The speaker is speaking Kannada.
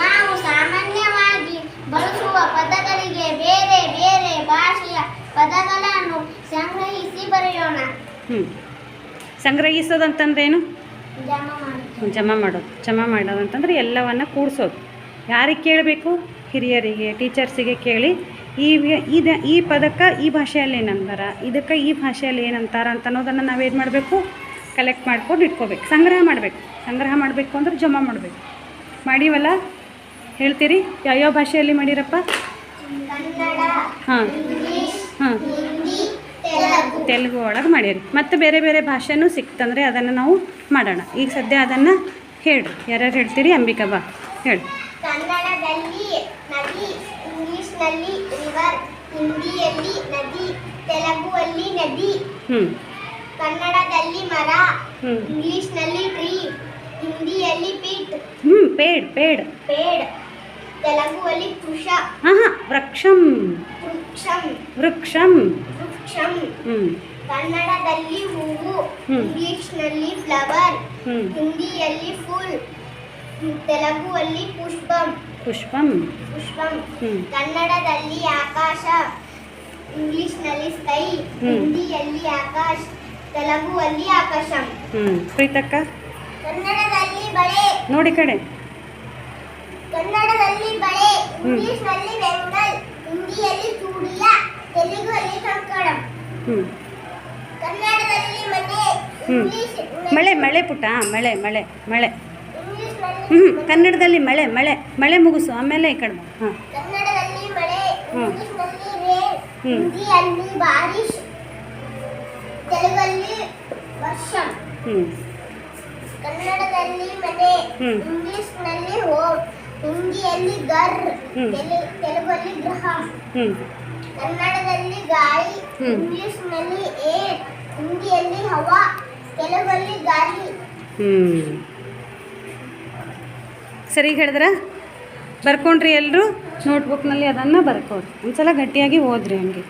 ನಾವು ಸಾಮಾನ್ಯವಾಗಿ ಬಳಸುವ ಪದಗಳಿಗೆ ಬೇರೆ ಬೇರೆ ಭಾಷೆಯ ಪದಗಳನ್ನು ಸಂಗ್ರಹಿಸಿ ಬರೆಯೋಣ. ಸಂಗ್ರಹಿಸೋದಂತಂದ್ರೇನು? ಜಮಾ ಮಾಡೋದು ಜಮಾ ಮಾಡೋದು. ಅಂತಂದ್ರೆ ಎಲ್ಲವನ್ನು ಕೂಡಿಸೋದು. ಯಾರಿಗೆ ಕೇಳಬೇಕು? ಹಿರಿಯರಿಗೆ ಟೀಚರ್ಸಿಗೆ ಕೇಳಿ. ಈ ಇದು ಈ ಪದಕ್ಕೆ ಈ ಭಾಷೆಯಲ್ಲಿ ಏನಂತಾರ ಇದಕ್ಕೆ ಈ ಭಾಷೆಯಲ್ಲಿ ಏನಂತಾರ ಅಂತ ಅನ್ನೋದನ್ನು ನಾವೇನು ಮಾಡಬೇಕು ಕಲೆಕ್ಟ್ ಮಾಡ್ಕೊಂಡು ಇಟ್ಕೋಬೇಕು. ಸಂಗ್ರಹ ಮಾಡಬೇಕು. ಸಂಗ್ರಹ ಮಾಡಬೇಕು ಅಂದ್ರೆ ಜಮಾ ಮಾಡಬೇಕು. ಮಾಡೀವಲ್ಲ? ಹೇಳ್ತೀರಿ? ಯಾವ್ಯಾವ ಭಾಷೆಯಲ್ಲಿ ಮಾಡಿರಪ್ಪ? ಹಾಂ. ಹಾಂ. ತೆಲುಗು. ಒಳಗೆ ಮಾಡಿರಿ. ಮತ್ತು ಬೇರೆ ಬೇರೆ ಭಾಷೆನೂ ಸಿಕ್ತಂದರೆ ಅದನ್ನು ನಾವು ಮಾಡೋಣ. ಈಗ ಸದ್ಯ ಅದನ್ನು ಹೇಳ್ರಿ. ಯಾರ್ಯಾರು ಹೇಳ್ತೀರಿ? ಅಂಬಿಕಾ ಬಾ. ಹೇಳಿ ಕನ್ನಡದಲ್ಲಿ ನದಿ ಇಂಗ್ಲಿಷ್ನಲ್ಲಿ ರಿವರ್ ಹಿಂದಿಯಲ್ಲಿ ನದಿ ತೆಲುಗುವಲ್ಲಿ ನದಿ. ಹ್ಞೂ ಕನ್ನಡದಲ್ಲಿ ಮರ ಹ್ಞೂ ಇಂಗ್ಲಿಷ್ನಲ್ಲಿ ಟ್ರೀ ಹಿಂದಿಯಲ್ಲಿ ಪೀಟ್ ಹ್ಞೂ ಪೇಡ್ ಪೇಡ್. ಪೇಡ್. ತೆಲುಗುವಲ್ಲಿ ಪುಷ. ಹಾಂ ಹಾಂ ವೃಕ್ಷಂ. ವೃಕ್ಷಂ. ವೃಕ್ಷಂ. ವೃಕ್ಷಂ. ಹ್ಞೂ ಕನ್ನಡದಲ್ಲಿ ಹೂವು ಹ್ಮ್. ಇಂಗ್ಲಿಷ್ನಲ್ಲಿ ಫ್ಲವರ್ ಹ್ಞೂ ಹಿಂದಿಯಲ್ಲಿ ಫುಲ್ ತೆಲುಗುವಲ್ಲಿ ಪುಷ್ಪಂ. ಪುಷ್ಪಂ. ಪುಷ್ಪಂ. ಹ್ಞೂ ಕನ್ನಡದಲ್ಲಿ ಆಕಾಶ ಇಂಗ್ಲಿಷ್ನಲ್ಲಿ ಸ್ಕೈ ಹ್ಮ್. ಹಿಂದಿಯಲ್ಲಿ ಆಕಾಶ್ ತೆಲುಗುವಲ್ಲಿ ಆಕಾಶಂ. ಹ್ಞೂ ಪ್ರೀತಕ್ಕ? ಕನ್ನಡದಲ್ಲಿ ಬಳೆ. ನೋಡಿ ಕಡೆ ಕನ್ನಡದಲ್ಲಿ ಬಳೆ ಹ್ಮ್. ಇಂಗ್ಲಿಷ್ನಲ್ಲಿ ಬೆಂಗಲ್ ಹಿಂದಿಯಲ್ಲಿ ಚೂಡಿಯ ತೆಲುಗುವಲ್ಲಿ ಕಂಕಣಂ ಹ್ಞೂ ಕನ್ನಡದಲ್ಲಿ ಮನೆ ಹ್ಮ್. ಇಂಗ್ಲಿಷ್ ಮಳೆ ಮಳೆ ಪುಟ್ಟ. ಮಳೆ ಮಳೆ ಮಳೆ. ಹ್ಞೂ ಕನ್ನಡದಲ್ಲಿ ಮಳೆ ಮಳೆ ಮಳೆ ಮುಗಿಸು. ಆಮೇಲೆ ಈ ಕಡೆ. ಹಾಂ. ಕನ್ನಡದಲ್ಲಿ ಮಳೆ. ಹಿಂದಿಯಲ್ಲಿ ಬಾರಿಶ್ ತೆಲುಗಲ್ಲಿ ವರ್ಷಂ. ಹ್ಞೂ ಕನ್ನಡದಲ್ಲಿ ಮನೆ ಇಂಗ್ಲಿಷ್ನಲ್ಲಿ ಹೋಮ್ ಹಿಂದಿಯಲ್ಲಿ ಗರ್. ತೆಲುಗಲ್ಲಿ ಗ್ರಹ. ಹ್ಞೂ ಕನ್ನಡದಲ್ಲಿ ಗಾಳಿ ಇಂಗ್ಲಿಷ್ನಲ್ಲಿ ಏರ್ ಹಿಂದಿಯಲ್ಲಿ ಹವಾ ತೆಲುಗಲ್ಲಿ ಗಾಳಿ. ಸರಿ ಹೇಳಿದ್ರ? ಬರ್ಕೊಂಡ್ರಿ ಎಲ್ಲರೂ ನೋಟ್ಬುಕ್ನಲ್ಲಿ ಅದನ್ನು ಬರ್ಕೊಡ್ರಿ. ಒಂದ್ಸಲ ಗಟ್ಟಿಯಾಗಿ ಓದ್ರಿ ಹಂಗೆ.